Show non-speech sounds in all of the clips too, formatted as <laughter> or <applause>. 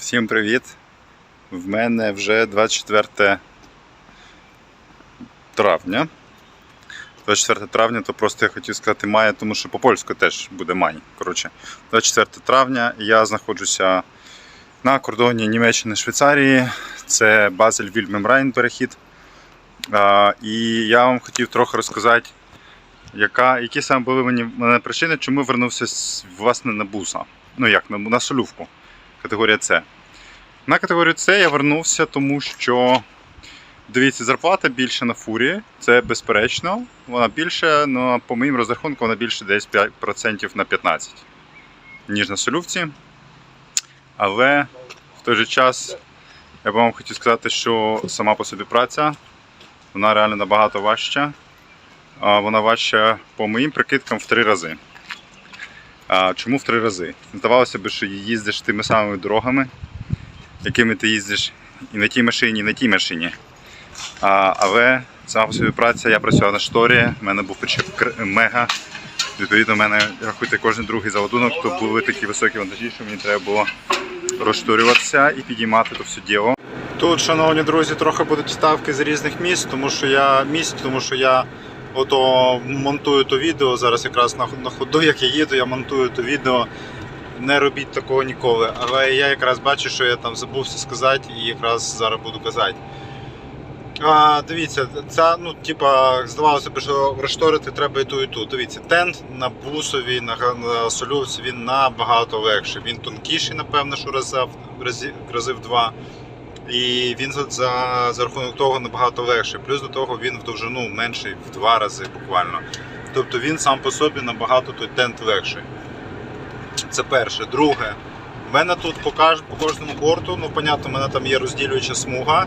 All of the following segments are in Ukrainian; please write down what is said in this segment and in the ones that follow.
Всім привіт! В мене вже 24 травня. 24 травня, то просто я хотів сказати мая, тому що по польську теж буде май. Коротше, 24 травня я знаходжуся на кордоні Німеччини Швейцарії. Це Базель Вільмемрайн перехід. І я вам хотів трохи розказати, яка, які саме були мені причини, чому вернувся власне на буса. Ну як, на, на солювку. Категорія С. На категорію С я вернувся, тому що дивіться, зарплата більше на фурі, це безперечно. Вона більше, але по моїм розрахункам, вона більше десь 5% на 15%, ніж на солювці. Але в той же час я б вам хотів сказати, що сама по собі праця, вона реально набагато важча. Вона важча по моїм прикидкам в три рази. Чому в три рази? Здавалося б, що їздиш тими самими дорогами, якими ти їздиш і на тій машині, і на тій машині. А, але сама по собі праця, я працював на шторі, в мене був причеп мега. Відповідно, в мене, рахуйте, кожен другий заладунок, то були такі високі вантажі, що мені треба було розшторюватися і підіймати то все діло. Тут, шановні друзі, трохи будуть ставки з різних міст, тому що я місць, тому що я ото монтую то відео. Зараз якраз на, на ходу, як я їду, я монтую то відео. Не робіть такого ніколи. Але я якраз бачу, що я там забувся сказати, і якраз зараз буду казати. А, дивіться, ця, ну, типа, здавалося б, що решторити треба і ту, і ту. Дивіться, тент на бусові, на, на солювці він набагато легший. Він тонкіший, напевно, що рази, рази, рази в два. І він за, за, рахунок того набагато легший. Плюс до того він в довжину менший в два рази буквально. Тобто він сам по собі набагато той тент легший. Це перше. Друге, в мене тут по, по кожному борту, ну, понятно, в мене там є розділююча смуга.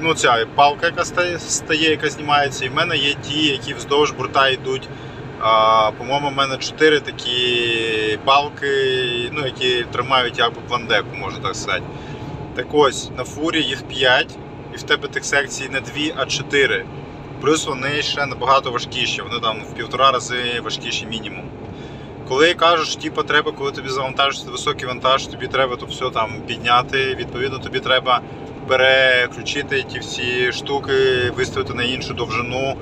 Ну, ця палка, яка стає, стає, яка знімається, і в мене є ті, які вздовж борта йдуть. По-моєму, в мене чотири такі палки, ну, які тримають якби пландеку, можна так сказати. Так ось, на фурі їх 5, і в тебе тих секцій не 2, а 4. Плюс вони ще набагато важкіші, вони там в півтора рази важкіші мінімум. Коли кажеш, типу, треба, коли тобі завантажити високий вантаж, тобі треба то все там підняти. Відповідно, тобі треба переключити ті всі штуки, виставити на іншу довжину.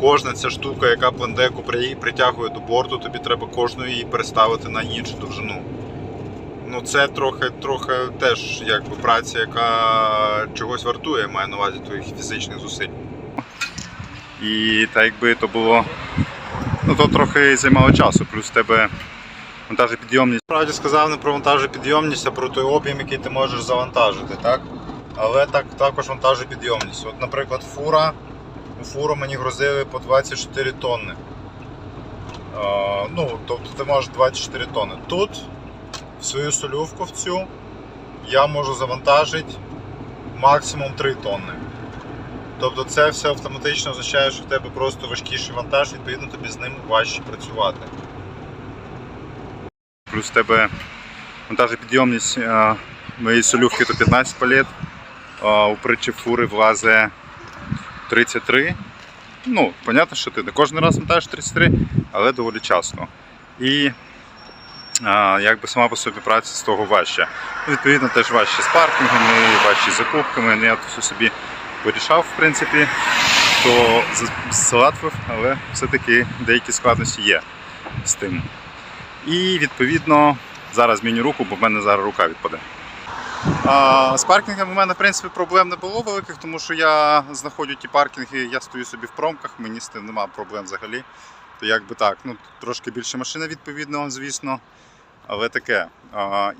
Кожна ця штука, яка пландеку притягує до борту, тобі треба кожну її переставити на іншу довжину. Ну, це трохи, трохи теж якби праця, яка чогось вартує, маю на увазі твоїх фізичних зусиль. І так якби то було. Ну, то трохи займало часу, плюс в тебе вантажопідйомність. Справді сказав не про вантажопідйомність, а про той об'єм, який ти можеш завантажити, так? Але так, також вантажопідйомність. От, наприклад, фура. У фуру мені грузили по 24 тонни. Ну, тобто ти можеш 24 тонни. Тут свою солювку в цю я можу завантажити максимум 3 тонни. Тобто це все автоматично означає, що в тебе просто важкіший вантаж, відповідно тобі з ним важче працювати. Плюс в тебе вантажопідйомність е, моєї солювки то 15 палет, у притчі фури влазе 33. Ну, понятно, що ти не кожен раз вантажиш 33, але доволі часто. І якби сама по собі праця з того важча. Ну, Відповідно, теж важче з паркінгами, важче з закупками. Ну, Я все собі вирішав, в принципі, то залатвив, але все-таки деякі складності є з тим. І відповідно зараз зміню руку, бо в мене зараз рука відпаде. А, з паркінгами в мене в принципі проблем не було великих, тому що я знаходжу ті паркінги, я стою собі в промках, мені з тим немає проблем взагалі. То якби так, ну трошки більше машина відповідно, звісно, але таке.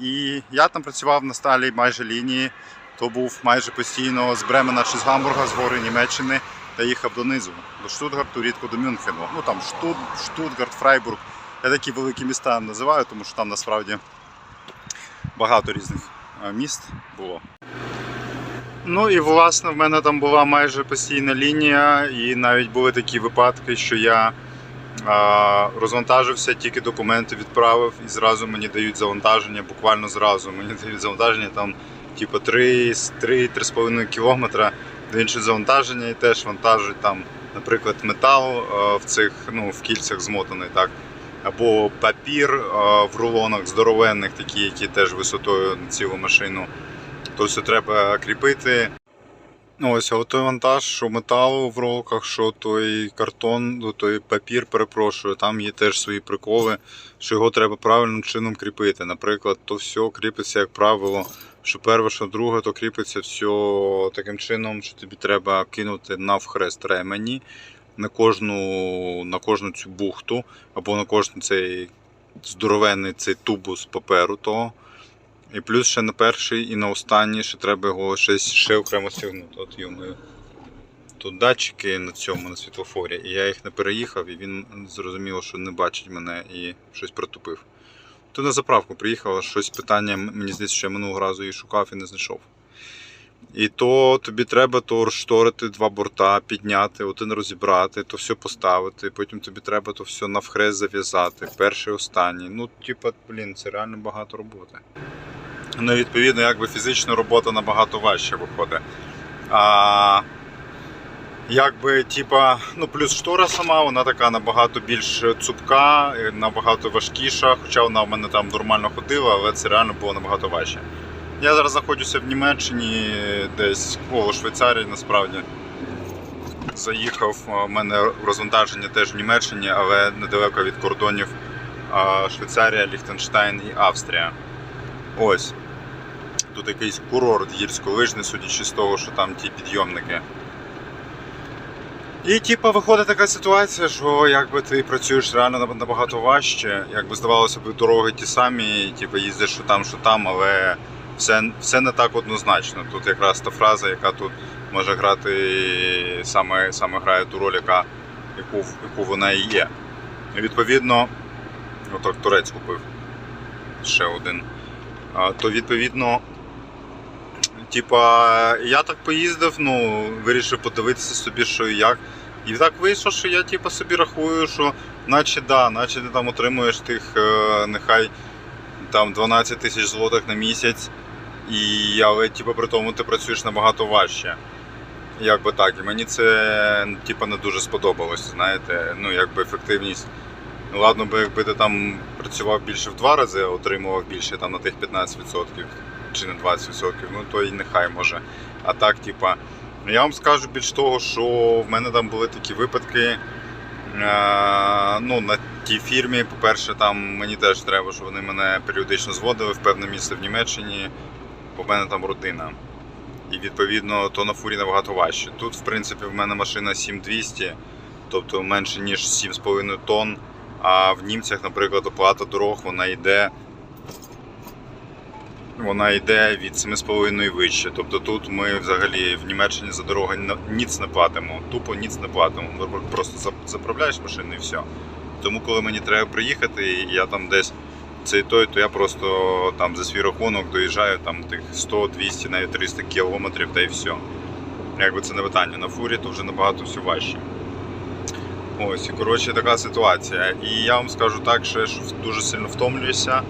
І я там працював на сталій майже лінії, то був майже постійно з Бремена чи з Гамбурга, з гори Німеччини, та їхав донизу, до Штутгарту, рідко до Мюнхену. Ну там Штут, Штутгарт, Фрайбург. Я такі великі міста називаю, тому що там насправді багато різних міст було. Ну і власне в мене там була майже постійна лінія, і навіть були такі випадки, що я розвантажився, тільки документи відправив, і зразу мені дають завантаження, буквально зразу. Мені <laughs> дають завантаження там типу 3-3,5 кілометра до іншого завантаження і теж вантажують там, наприклад, метал в цих ну, в кільцях змотаний. так. або папір в рулонах здоровенних, такі, які теж висотою на цілу машину. То все треба кріпити. Ось, а той вантаж, що металу в ролках, що той картон, ну, той папір, перепрошую, там є теж свої приколи, що його треба правильним чином кріпити. Наприклад, то все кріпиться, як правило, що перше, що друге, то кріпиться все таким чином, що тобі треба кинути навхрест ремені на кожну, на кожну цю бухту, або на кожен цей здоровенний цей тубус паперу того. І плюс ще на перший і на останній ще треба його щось ще окремо стягнути. От йому. Тут датчики на цьому, на світлофорі, і я їх не переїхав, і він зрозуміло, що не бачить мене і щось протупив. То на заправку приїхав, щось питання, мені здається, що я минулого разу її шукав і не знайшов. І то тобі треба то розшторити два борта, підняти, один розібрати, то все поставити. Потім тобі треба то все навхрест зав'язати, перший, останній. Ну, типа, блін, це реально багато роботи. Ну, відповідно, якби фізична робота набагато важче виходить. А якби, типа, ну плюс штора сама, вона така набагато більш цупка, набагато важкіша, хоча вона в мене там нормально ходила, але це реально було набагато важче. Я зараз знаходжуся в Німеччині, десь коло Швейцарії насправді. Заїхав, у мене розвантаження теж в Німеччині, але недалеко від кордонів Швейцарія, Ліхтенштейн і Австрія. Ось. Тут якийсь курорт гірськолижний, судячи з того, що там ті підйомники. І типу, виходить така ситуація, що якби ти працюєш реально набагато важче, якби здавалося б, дороги ті самі, типу, їздиш що там, що там, але все, все не так однозначно. Тут якраз та фраза, яка тут може грати, саме, саме грає ту роль, яка, яку, яку вона і є. І відповідно, отак турець купив ще один. То відповідно, типа, я так поїздив, ну, вирішив подивитися собі, що і як. І так вийшло, що я типа, собі рахую, що наче да, наче ти там отримуєш тих, е, нехай там 12 тисяч злотих на місяць, і, але типу, при тому ти працюєш набагато важче. Як би так, і мені це типу, не дуже сподобалось, знаєте, ну якби ефективність. Ладно би, якби ти там працював більше в два рази, отримував більше там на тих 15% чи на 20%, ну то і нехай може. А так, типа, ну, я вам скажу більш того, що в мене там були такі випадки. Е, ну, на тій фірмі, по-перше, там мені теж треба, щоб вони мене періодично зводили в певне місце в Німеччині, в мене там родина. І відповідно то на фурі набагато важче. Тут, в принципі, в мене машина 7200, тобто менше ніж 7,5 тонн. А в німцях, наприклад, оплата дорог вона йде. Вона йде від 7,5 вище. Тобто тут ми взагалі в Німеччині за дороги ніц не платимо, тупо ніц не платимо. Просто заправляєш машину і все. Тому коли мені треба приїхати, я там десь цей той, то я просто там за свій рахунок доїжджаю там тих 100, 200, навіть 300 кілометрів та й все. Якби це не питання. На фурі то вже набагато все важче. Ось, і коротше така ситуація. І я вам скажу так, що я дуже сильно втомлююся.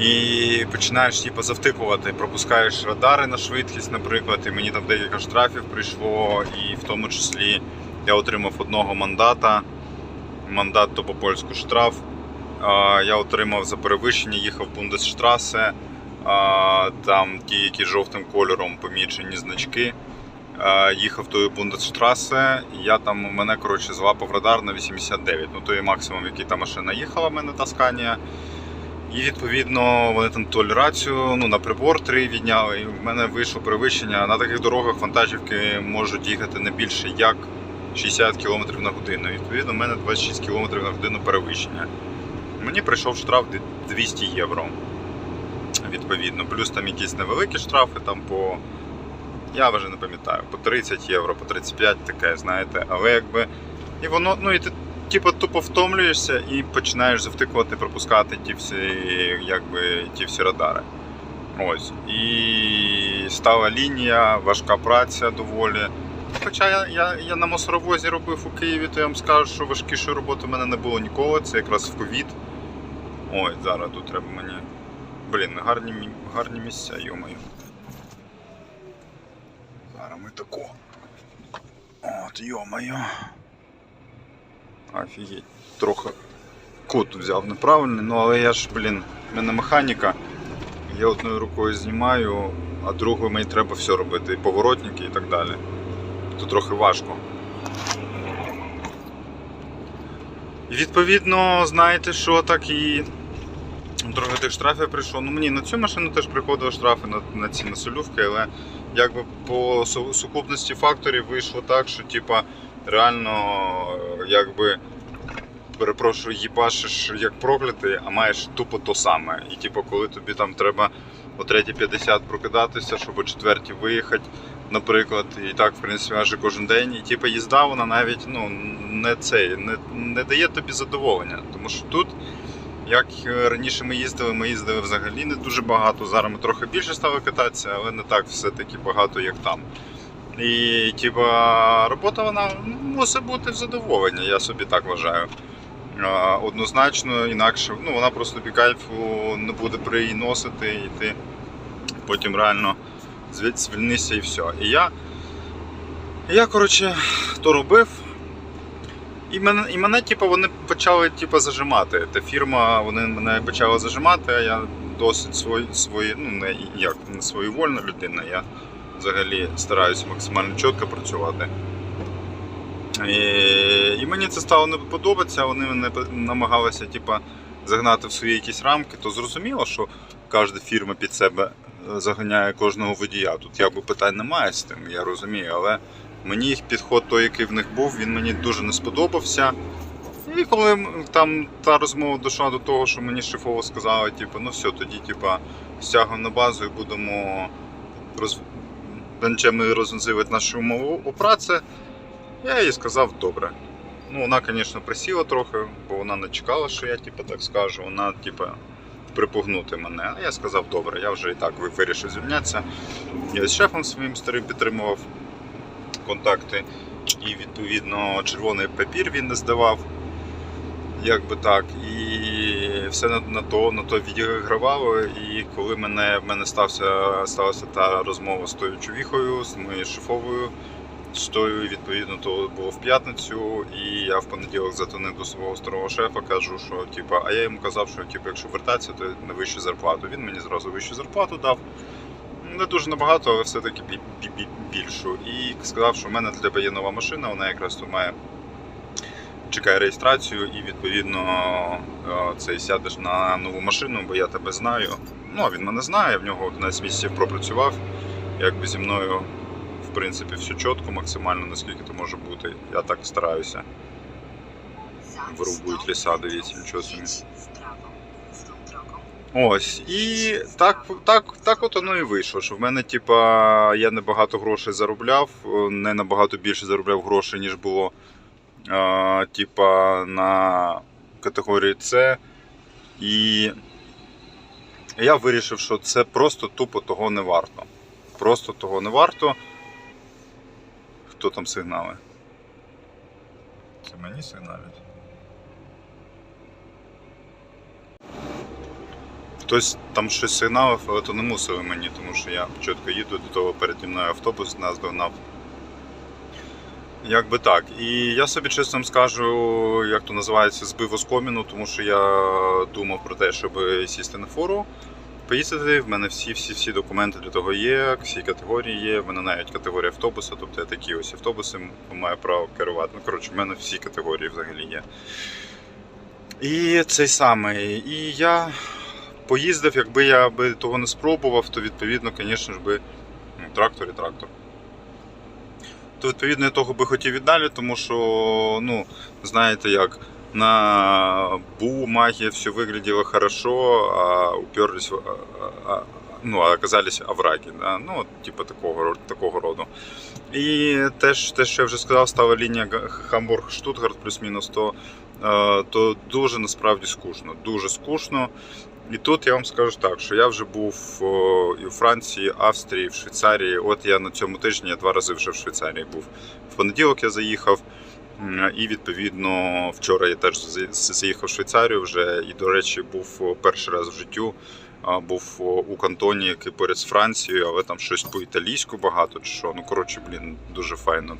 І починаєш типу, завтикувати, пропускаєш радари на швидкість, наприклад, і мені там декілька штрафів прийшло, і в тому числі я отримав одного мандата. Мандат то по польську штраф. Я отримав за перевищення, їхав Бундесштрасе, там ті, які жовтим кольором помічені значки. Їхав тою Бундесштрасе, і я там мене коротше злапав радар на 89. Ну то є максимум, який та машина їхала в мене та Сканія. І відповідно вони там толерацію ну, на прибор 3 відняли. І в мене вийшло перевищення. На таких дорогах вантажівки можуть їхати не більше як 60 км на годину. Відповідно, в мене 26 км на годину перевищення. Мені прийшов штраф 200 євро. Відповідно, плюс там якісь невеликі штрафи, там по. Я вже не пам'ятаю, по 30 євро, по 35 таке, знаєте, але якби. І воно, ну і ти типу тупо втомлюєшся і починаєш завтикувати, пропускати ті всі, якби, ті всі радари. Ось. І стала лінія, важка праця доволі. Хоча я, я, я на мусоровозі робив у Києві, то я вам скажу, що важкішої роботи в мене не було ніколи. Це якраз в ковід. Ой, зараз тут треба мені. Блін, гарні, гарні місця, йомаю. Зараз ми тако. От, йомаю. Офігеть. Трохи кут взяв неправильний, ну але я ж, блін, в мене механіка. Я одною рукою знімаю, а другою мені треба все робити, і поворотники і так далі. То трохи важко. І відповідно, знаєте, що так і трохи тих штрафів прийшло. Ну мені на цю машину теж приходили штрафи на, на ці насолювки, але якби по сукупності факторів вийшло так, що типа реально е, якби перепрошую, їбашиш як проклятий, а маєш тупо то саме. І типу, коли тобі там треба о 3.50 прокидатися, щоб о 4 виїхати, наприклад, і так, в принципі, майже кожен день. І типу, їзда вона навіть ну, не цей, не, не дає тобі задоволення. Тому що тут, як е, раніше ми їздили, ми їздили взагалі не дуже багато. Зараз ми трохи більше стали кататися, але не так все-таки багато, як там. І типа робота вона мусить бути в задоволення, я собі так вважаю. Однозначно, інакше ну, вона просто тобі кайфу не буде приносити, і ти потім реально звільнися і все. І я, я коротше, то робив. І мене, і мене типу, вони почали типу, зажимати. Та фірма вони мене почали зажимати, а я досить свої, свої ну не як не своєвольна людина. Я взагалі стараюся максимально чітко працювати. І, і мені це стало не подобатися, вони мене намагалися типа, загнати в свої якісь рамки, то зрозуміло, що кожна фірма під себе е, заганяє кожного водія. Тут якби питань немає з тим, я розумію, але мені їх підход, той, який в них був, він мені дуже не сподобався. І коли там та розмова дійшла до того, що мені шефово сказали, типу, ну все, тоді типа, стягуємо на базу і будемо роз... ми розвивати нашу умову у праці. Я їй сказав добре. Ну, вона, звісно, присіла трохи, бо вона не чекала, що я типу, так скажу. Вона, типу, припугнути мене. А я сказав, добре, я вже і так вирішив звільнятися. Я з шефом своїм старим підтримував контакти. І відповідно червоний папір він не здавав. Як би так, і все на, то на то відігравало. І коли мене в мене стався сталася та розмова з тою чувіхою, з моєю шефовою, з тою, відповідно, то було в п'ятницю, і я в понеділок затонив до свого старого шефа, кажу, що типа, а я йому казав, що типу, якщо вертатися, то на вищу зарплату. Він мені зразу вищу зарплату дав. Не дуже набагато, але все-таки бі- бі- бі- більшу. І сказав, що в мене для тебе є нова машина, вона якраз тут має чекає реєстрацію, і відповідно е, цей сядеш на нову машину, бо я тебе знаю. Ну, а він мене знає, в нього 11 місяців пропрацював. Якби зі мною, в принципі, все чітко, максимально, наскільки це може бути. Я так стараюся. Вирубують ліса, дивіться, нічого собі. Ось, і так, так, так от воно і вийшло, що в мене, типа, я небагато грошей заробляв, не набагато більше заробляв грошей, ніж було е, типа, на категорії С. І я вирішив, що це просто тупо того не варто. Просто того не варто. Хто там сигнали? Це мені сигналять. Хтось там щось сигналив, але то не мусили мені, тому що я чітко їду до того переді мною автобус нас догнав. Як би так. І я собі чесно скажу, як то називається, збив оскоміну, тому що я думав про те, щоб сісти на фору, поїздити. В мене всі всі всі документи для того є, всі категорії є. В мене навіть категорія автобуса, тобто я такі ось автобуси маю право керувати. Ну, коротше, в мене всі категорії взагалі є. І цей самий. І я поїздив, якби я би того не спробував, то відповідно, звісно ж би, ну, трактор і трактор. То відповідно я того би хотів і далі, тому що, ну, знаєте як, на БУ магия все выглядело хорошо, а уперлись, в- а- ну, овраги, да? ну, типу такого, такого роду. І теж, те, що я вже сказав, стала лінія Хамбург-Штутгарт плюс-мінус, то, е, то дуже насправді скучно, дуже скучно. І тут я вам скажу так, що я вже був і у Франції, Австрії, в Швейцарії. От я на цьому тижні я два рази вже в Швейцарії був. В понеділок я заїхав, і відповідно вчора я теж за- заїхав в Швейцарію вже. І, до речі, був перший раз в життю. Був у кантоні, який поряд з Францією, але там щось по-італійську багато чи що. Ну коротше, блін, дуже файно.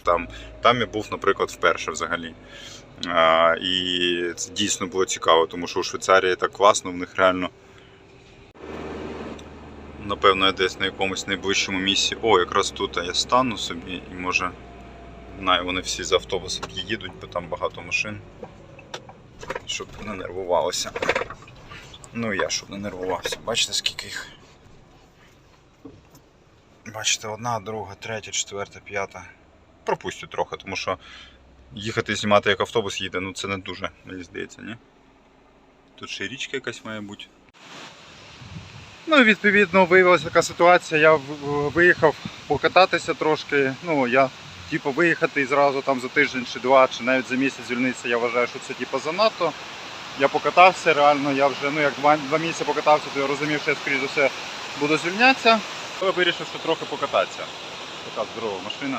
Там, там я був, наприклад, вперше взагалі. А, і це дійсно було цікаво, тому що у Швейцарії так класно, в них реально. Напевно, я десь на якомусь найближчому місці. О, якраз тут я стану собі і може. Знаю, вони всі з автобусом їдуть, бо там багато машин. Щоб не нервувалося. Ну і я щоб не нервувався. Бачите, скільки їх. Бачите, одна, друга, третя, четверта, п'ята. Пропустю трохи, тому що їхати знімати як автобус їде, ну це не дуже, мені здається, ні? Тут ще річка якась має бути. Ну і відповідно виявилася така ситуація. Я виїхав покататися трошки. Ну, я типу виїхати і зразу там за тиждень чи два, чи навіть за місяць звільнитися, я вважаю, що це типу занадто. Я покатався, реально, я вже ну як два, два місяці покатався, то я розумів, що я скоріш за все буду звільнятися. Але вирішив, що трохи покататися. Така здорова машина.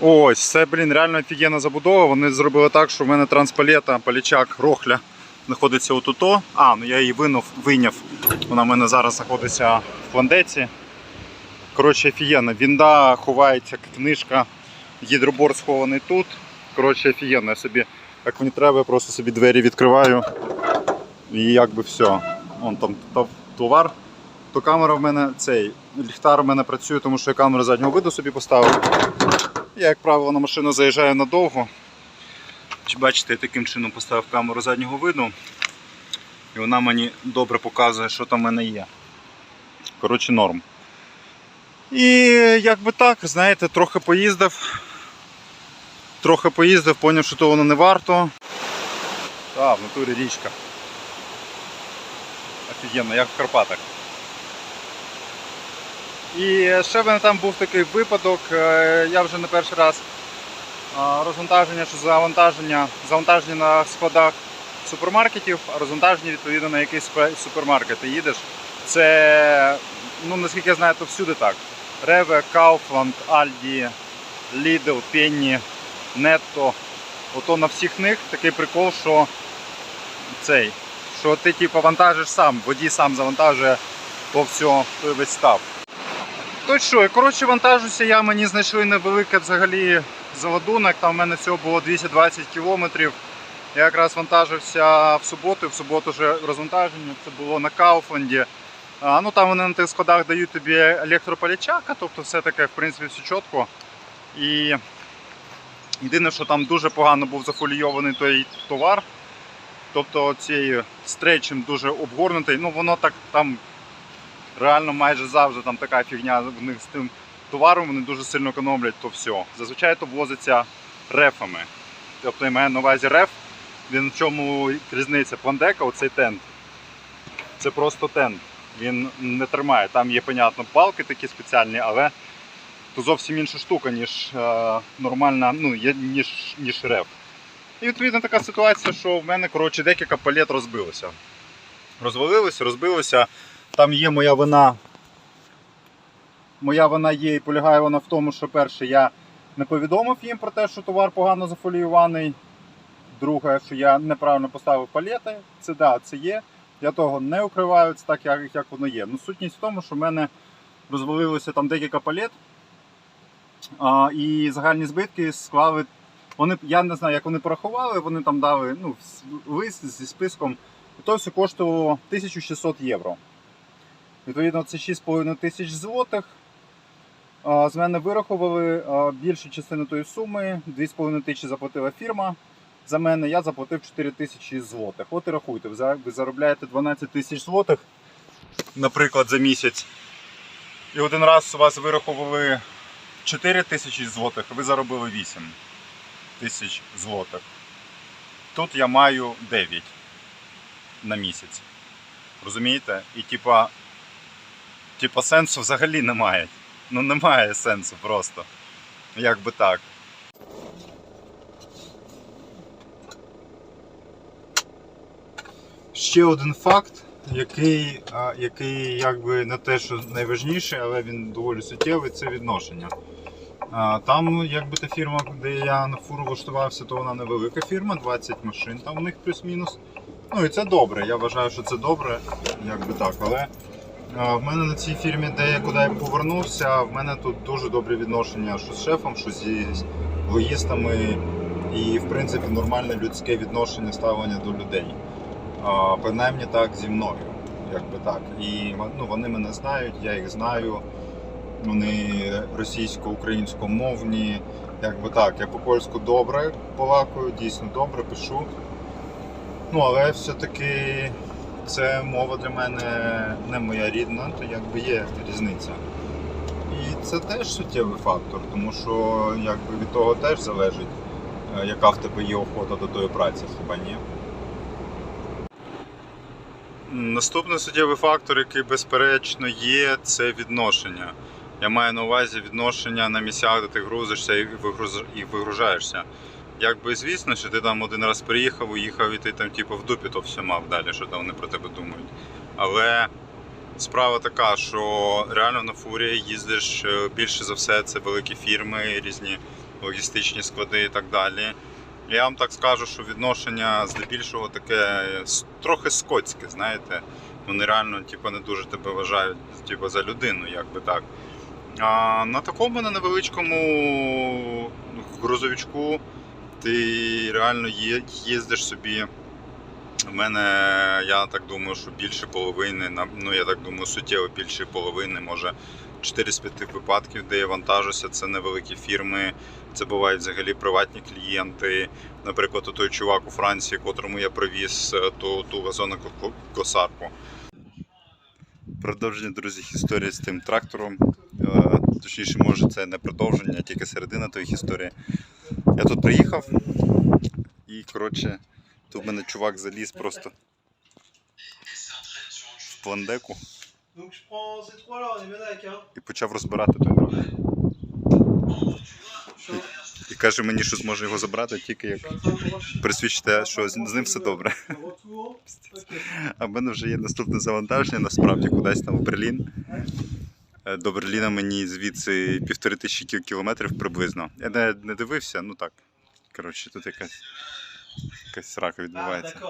Ось, це, блін, реально офігенна забудова. Вони зробили так, що в мене транспалета, палічак, рохля знаходиться отуто. А, ну я її винув, вийняв. Вона в мене зараз знаходиться в пландеці. Коротше, офігенно. Вінда ховається, книжка, гідробор схований тут. Коротше, офігенно. Я собі, як мені треба, я просто собі двері відкриваю. І якби все. Вон там товар. То камера в мене цей ліхтар в мене працює, тому що я камеру заднього виду собі поставив. Я, як правило, на машину заїжджаю надовго. Чи бачите, я таким чином поставив камеру заднього виду. І вона мені добре показує, що там в мене є. Коротше, норм. І як би так, знаєте, трохи поїздив. Трохи поїздив, поняв, що то воно не варто. Так, в натурі річка. Офігенно, як в Карпатах. І ще в мене там був такий випадок, е, я вже не перший раз розвантаження чи завантаження, завантаження на складах супермаркетів, а розвантаження відповідно на якийсь супермаркет. Ти їдеш. Це, ну наскільки я знаю, то всюди так. Реве, Kaufland, Aldi, Lidl, Penny, Netto. Ото на всіх них такий прикол, що цей, що ти типу вантажиш сам, водій сам завантажує по всьому той весь став. То що, і коротше вантажуся я, мені знайшли невелике взагалі заладунок, там в мене всього було 220 кілометрів. Я якраз вантажився в суботу, в суботу вже розвантаження, це було на Кауфленді. А, ну там вони на тих складах дають тобі електрополячака, тобто все таке, в принципі, все чітко. І єдине, що там дуже погано був зафолійований той товар. Тобто цією стрейчем дуже обгорнутий. Ну воно так там реально майже завжди там така фігня в них з тим товаром, вони дуже сильно економлять то все. Зазвичай то возиться рефами. Тобто я маю на увазі реф, він в чому різниця? Пландека, оцей тент. Це просто тент. Він не тримає. Там є, понятно, палки такі спеціальні, але то зовсім інша штука, ніж е, нормальна, ну, ніж, ніж реф. І відповідно така ситуація, що в мене коротше, декілька палет розбилося. Розвалилося, розбилося. Там є моя вина. Моя вина є і полягає вона в тому, що перше, я не повідомив їм про те, що товар погано зафоліюваний. Друге, що я неправильно поставив палети. Це да, це є. Я того не укриваю, це так, як, як воно є. Ну, сутність в тому, що в мене розвалилося там декілька палет. А, і загальні збитки склали. Вони, я не знаю, як вони порахували, вони там дали ну, лист зі списком. То все коштувало 1600 євро. Відповідно, це 6,5 тисяч злотих. З мене вирахували більшу частину тої суми. 2,5 тисячі заплатила фірма. За мене я заплатив 4 тисячі злотих. От і рахуйте, ви заробляєте 12 тисяч злотих, наприклад, за місяць. І один раз у вас вирахували 4 тисячі злотих, ви заробили 8 тисяч злотих. Тут я маю 9 на місяць. Розумієте? І типа, типа сенсу взагалі немає. Ну немає сенсу просто. Як би так. Ще один факт, який, який якби не те, що найважніший, але він доволі суттєвий, це відношення. Там, якби та фірма, де я на фуру влаштувався, то вона невелика фірма, 20 машин там у них плюс-мінус. Ну і це добре. Я вважаю, що це добре, якби так. Але в мене на цій фірмі, де я куди повернувся, в мене тут дуже добре відношення, що з шефом, що зі логістами, і в принципі нормальне людське відношення ставлення до людей. А, принаймні так зі мною. Якби так. І ну, вони мене знають, я їх знаю. Вони російсько-українськомовні. Якби так, я по-польську добре полакую, дійсно добре пишу. Ну, але все-таки це мова для мене не моя рідна, то якби є різниця. І це теж суттєвий фактор, тому що якби від того теж залежить, е, яка в тебе є охота до тої праці, хіба ні. Наступний суттєвий фактор, який безперечно є, це відношення. Я маю на увазі відношення на місцях, де ти грузишся і вигружаєшся. Якби звісно, що ти там один раз приїхав, уїхав і ти там типу в дупі то все мав далі, що там вони про тебе думають. Але справа така, що реально на фурі їздиш е, більше за все, це великі фірми, різні логістичні склади і так далі. Я вам так скажу, що відношення здебільшого таке трохи скотське, знаєте. Вони реально типу, не дуже тебе вважають типу, за людину, як би так. А на такому на невеличкому грузовичку ти реально їздиш собі. У мене, я так думаю, що більше половини, ну я так думаю, суттєво більше половини, може 4 з 5 випадків, де я вантажуся, це невеликі фірми, це бувають взагалі приватні клієнти. Наприклад, той чувак у Франції, котрому я привіз е, ту, ту газонокосарку. Продовження, друзі, історії з тим трактором. Е, Точніше, може, це не продовження, а тільки середина тої історії. Я тут приїхав і, коротше, тут в мене чувак заліз просто в пландеку і почав розбирати той en, І каже мені, що зможе його забрати тільки як присвідчите, що з ним все добре. А в мене вже є наступне завантаження, насправді кудись там в Берлін. Е, До Берліна мені звідси півтори тисячі кілометрів приблизно. Я не, не дивився, ну так. Коротше, тут якась, якась срака відбувається.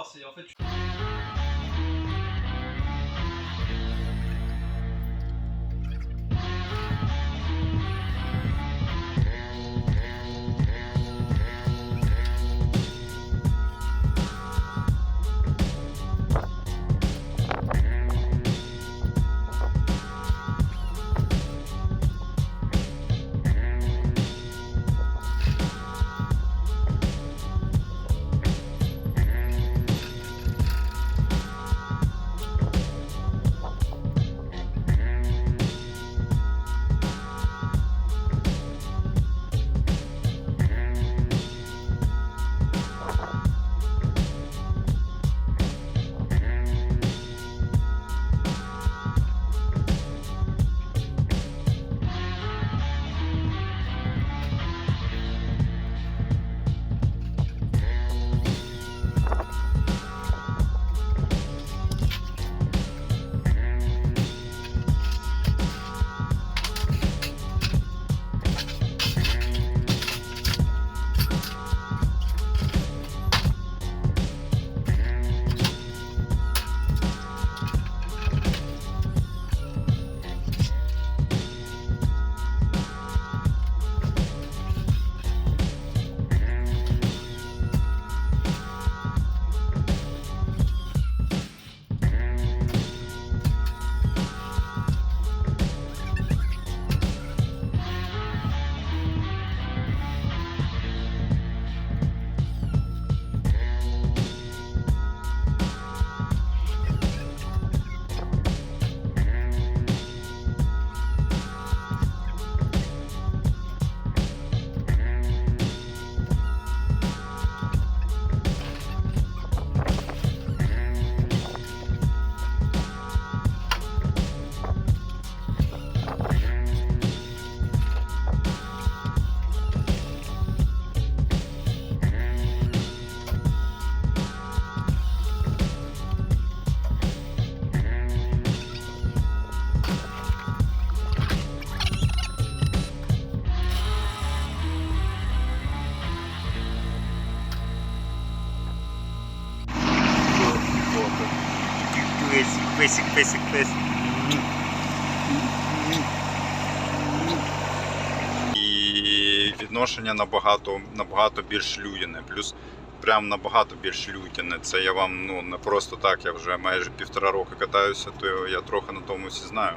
Відношення набагато, набагато більш людяне. Плюс прям набагато більш людяне. Це я вам ну, не просто так, я вже майже півтора роки катаюся, то я трохи на тому всі знаю.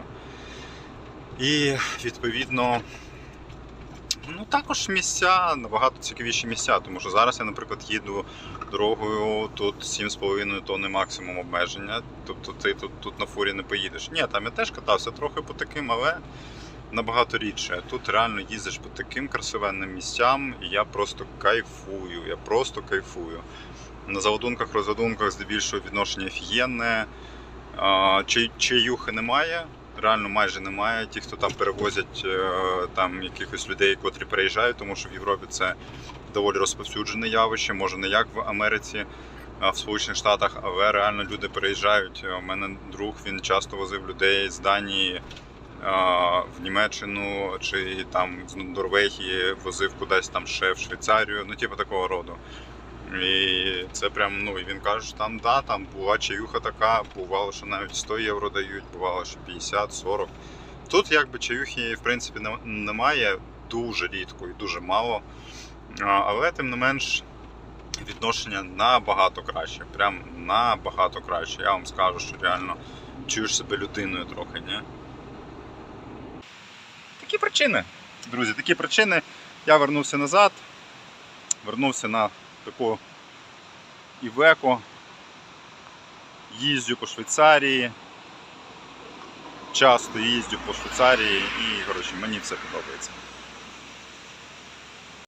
І відповідно. Ну, також місця, набагато цікавіші місця, тому що зараз я, наприклад, їду дорогою, тут 7,5 тонни максимум обмеження. Тобто ти тут, тут на фурі не поїдеш. Ні, там я теж катався трохи по таким, але набагато рідше. Тут реально їздиш по таким красивенним місцям, і я просто кайфую. Я просто кайфую. На заводунках, розводунках здебільшого відношення офігенне. А, чаюхи немає. Реально майже немає. Ті, хто там перевозять е, там якихось людей, котрі переїжджають, тому що в Європі це доволі розповсюджене явище, може не як в Америці, в Сполучених Штатах, але реально люди переїжджають. У мене друг він часто возив людей з Данії в Німеччину чи там з Норвегії, возив кудись там ще в Швейцарію, ну типу такого роду. І це прям, ну і він каже, що там да, там була чаюха така, бувало, що навіть 100 євро дають, бувало, що 50, 40. Тут якби чаюхи, в принципі, немає дуже рідко і дуже мало. Але тим не менш відношення набагато краще. Прям набагато краще. Я вам скажу, що реально чуєш себе людиною трохи, ні? Такі причини. Друзі, такі причини. Я вернувся назад, вернувся на таку Івеко. Їздю по Швейцарії. Часто їздю по Швейцарії і коротше, мені все подобається.